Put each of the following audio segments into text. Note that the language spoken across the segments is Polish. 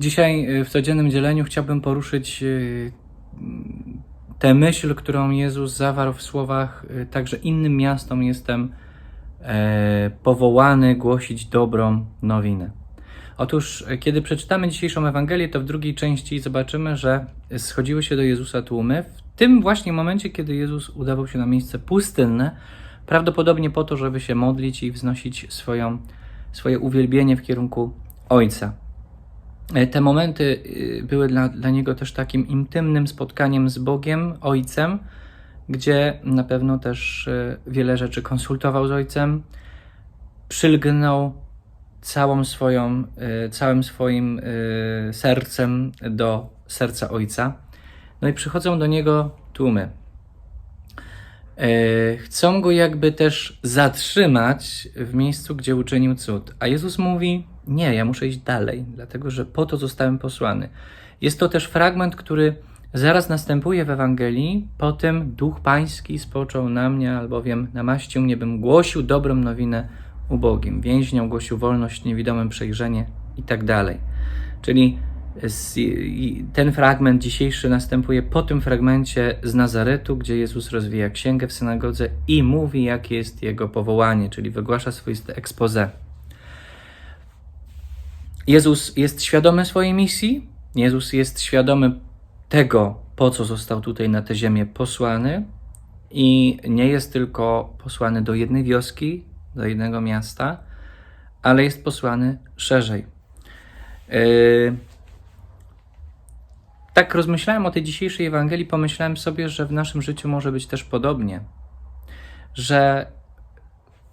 Dzisiaj y, w codziennym dzieleniu chciałbym poruszyć y, tę myśl, którą Jezus zawarł w słowach: y, Także innym miastom jestem e, powołany głosić dobrą nowinę. Otóż, kiedy przeczytamy dzisiejszą Ewangelię, to w drugiej części zobaczymy, że schodziły się do Jezusa tłumy. W tym właśnie momencie, kiedy Jezus udawał się na miejsce pustynne, prawdopodobnie po to, żeby się modlić i wznosić swoją, swoje uwielbienie w kierunku Ojca. E, Te momenty y, były dla, dla niego też takim intymnym spotkaniem z Bogiem, Ojcem, gdzie na pewno też y, wiele rzeczy konsultował z Ojcem, przylgnął całą swoją, y, całym swoim sercem do serca Ojca. No i przychodzą do niego tłumy. E, Chcą go jakby też zatrzymać w miejscu, gdzie uczynił cud. A Jezus mówi: Nie, ja muszę iść dalej, dlatego że po to zostałem posłany. Jest to też fragment, który zaraz następuje w Ewangelii. Potem Duch Pański spoczął na mnie, albowiem namaścił mnie, bym głosił dobrą nowinę ubogim, więźniom głosił wolność, niewidomym przejrzenie i tak dalej. Czyli ten fragment dzisiejszy następuje po tym fragmencie z Nazaretu, gdzie Jezus rozwija księgę w synagodze i mówi, jakie jest jego powołanie, czyli wygłasza swoiste expose. Jezus jest świadomy swojej misji, Jezus jest świadomy tego, po co został tutaj na tę ziemię posłany i nie jest tylko posłany do jednej wioski, do jednego miasta, ale jest posłany szerzej. Yy, tak rozmyślałem o tej dzisiejszej Ewangelii, pomyślałem sobie, że w naszym życiu może być też podobnie. Że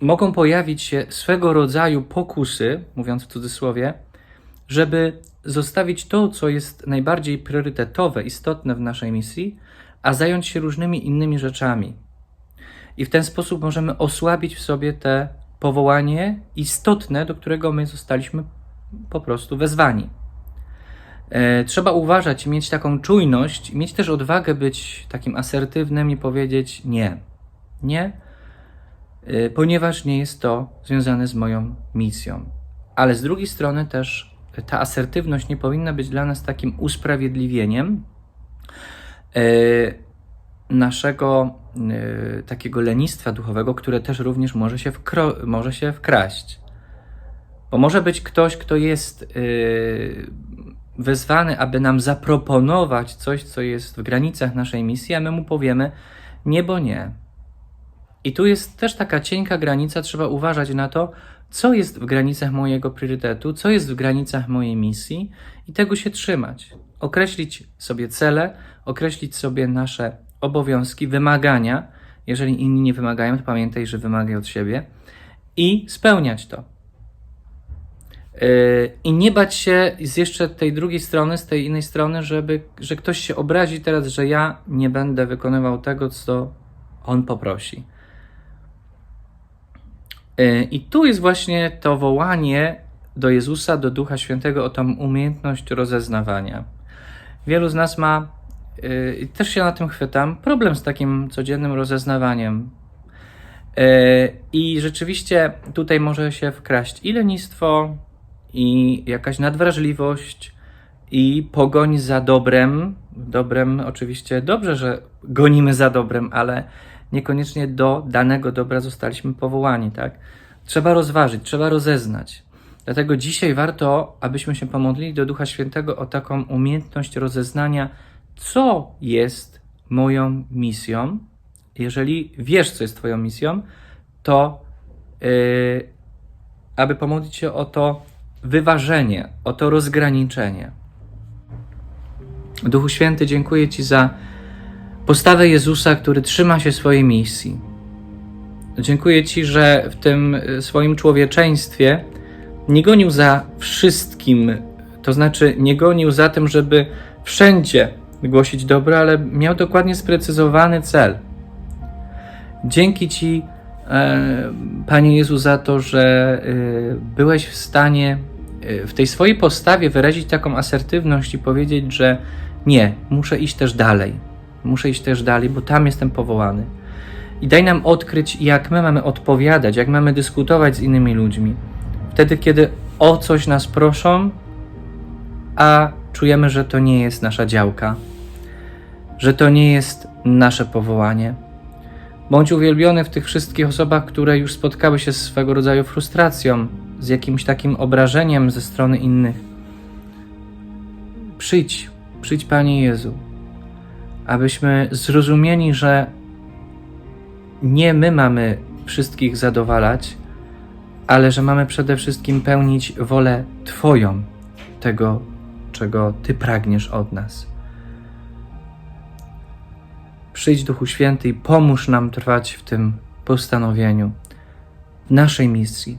mogą pojawić się swego rodzaju pokusy, mówiąc w cudzysłowie, żeby zostawić to, co jest najbardziej priorytetowe, istotne w naszej misji, a zająć się różnymi innymi rzeczami. I w ten sposób możemy osłabić w sobie te powołanie istotne, do którego my zostaliśmy po prostu wezwani. E, Trzeba uważać, mieć taką czujność, mieć też odwagę być takim asertywnym i powiedzieć nie. Nie, e, ponieważ nie jest to związane z moją misją. Ale z drugiej strony też ta asertywność nie powinna być dla nas takim usprawiedliwieniem e, naszego e, takiego lenistwa duchowego, które też również może się, wkro- może się wkraść. Bo może być ktoś, kto jest yy, wezwany, aby nam zaproponować coś, co jest w granicach naszej misji, a my mu powiemy nie, bo nie. I tu jest też taka cienka granica, trzeba uważać na to, co jest w granicach mojego priorytetu, co jest w granicach mojej misji i tego się trzymać. Określić sobie cele, określić sobie nasze obowiązki, wymagania. Jeżeli inni nie wymagają, to pamiętaj, że wymagaj od siebie i spełniać to. Yy, I nie bać się z jeszcze tej drugiej strony, z tej innej strony, żeby, że ktoś się obrazi teraz, że ja nie będę wykonywał tego, co on poprosi. Yy, I tu jest właśnie to wołanie do Jezusa, do Ducha Świętego o tą umiejętność rozeznawania. Wielu z nas ma, i też się na tym chwytam, problem z takim codziennym rozeznawaniem. Yy, I rzeczywiście tutaj może się wkraść i lenistwo, i jakaś nadwrażliwość, i pogoń za dobrem. Dobrem, oczywiście dobrze, że gonimy za dobrem, ale niekoniecznie do danego dobra zostaliśmy powołani, tak? Trzeba rozważyć, trzeba rozeznać. Dlatego dzisiaj warto, abyśmy się pomodlili do Ducha Świętego o taką umiejętność rozeznania, co jest moją misją. Jeżeli wiesz, co jest Twoją misją, to yy, aby pomodlić się o to wyważenie, o to rozgraniczenie. Duchu Święty, dziękuję Ci za postawę Jezusa, który trzyma się swojej misji. Dziękuję Ci, że w tym y, swoim człowieczeństwie nie gonił za wszystkim, to znaczy nie gonił za tym, żeby wszędzie głosić dobro, ale miał dokładnie sprecyzowany cel. Dzięki Ci, e, Panie Jezu, za to, że e, byłeś w stanie e, w tej swojej postawie wyrazić taką asertywność i powiedzieć, że nie, muszę iść też dalej. Muszę iść też dalej, bo tam jestem powołany. I daj nam odkryć, jak my mamy odpowiadać, jak mamy dyskutować z innymi ludźmi. Wtedy, kiedy o coś nas proszą, a czujemy, że to nie jest nasza działka, że to nie jest nasze powołanie. Bądź uwielbiony w tych wszystkich osobach, które już spotkały się z swego rodzaju frustracją, z jakimś takim obrażeniem ze strony innych. Przyjdź, przyjdź Panie Jezu, abyśmy zrozumieli, że nie my mamy wszystkich zadowalać, ale że mamy przede wszystkim pełnić wolę Twoją, tego, czego Ty pragniesz od nas. Przyjdź Duchu Święty i pomóż nam trwać w tym postanowieniu, w naszej misji.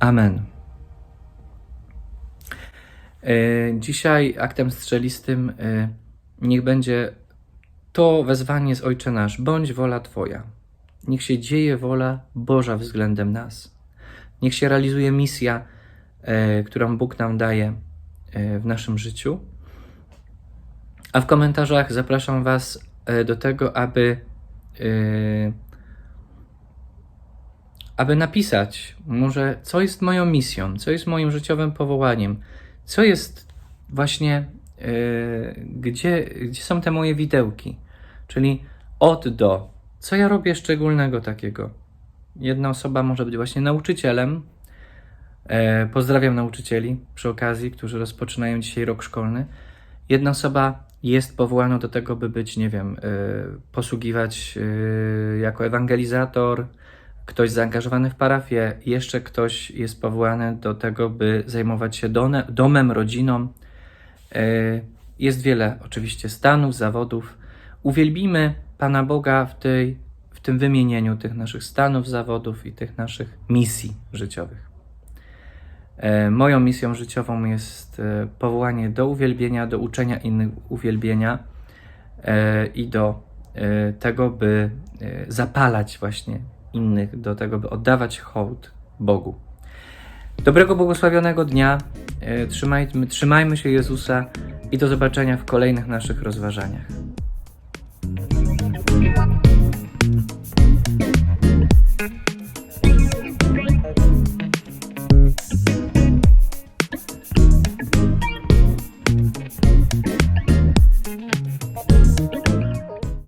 Amen. E, Dzisiaj aktem strzelistym e, niech będzie to wezwanie z Ojcze Nasz. Bądź wola Twoja. Niech się dzieje wola Boża względem nas. Niech się realizuje misja, e, którą Bóg nam daje w naszym życiu. A w komentarzach zapraszam Was do tego, aby, aby napisać, może co jest moją misją, co jest moim życiowym powołaniem, co jest właśnie, e, gdzie, gdzie są te moje widełki, czyli od do, co ja robię szczególnego takiego. Jedna osoba może być właśnie nauczycielem. E, pozdrawiam nauczycieli przy okazji, którzy rozpoczynają dzisiaj rok szkolny. Jedna osoba jest powołana do tego, by być, nie wiem, e, posługiwać e, jako ewangelizator, ktoś zaangażowany w parafię, jeszcze ktoś jest powołany do tego, by zajmować się domem, rodziną. E, Jest wiele oczywiście stanów, zawodów. Uwielbimy Pana Boga w, tej, w tym wymienieniu tych naszych stanów, zawodów i tych naszych misji życiowych. E, Moją misją życiową jest e, powołanie do uwielbienia, do uczenia innych uwielbienia i do tego, by zapalać właśnie innych, do tego, by oddawać hołd Bogu. Dobrego, błogosławionego dnia. E, Trzymajmy, trzymajmy się Jezusa i do zobaczenia w kolejnych naszych rozważaniach.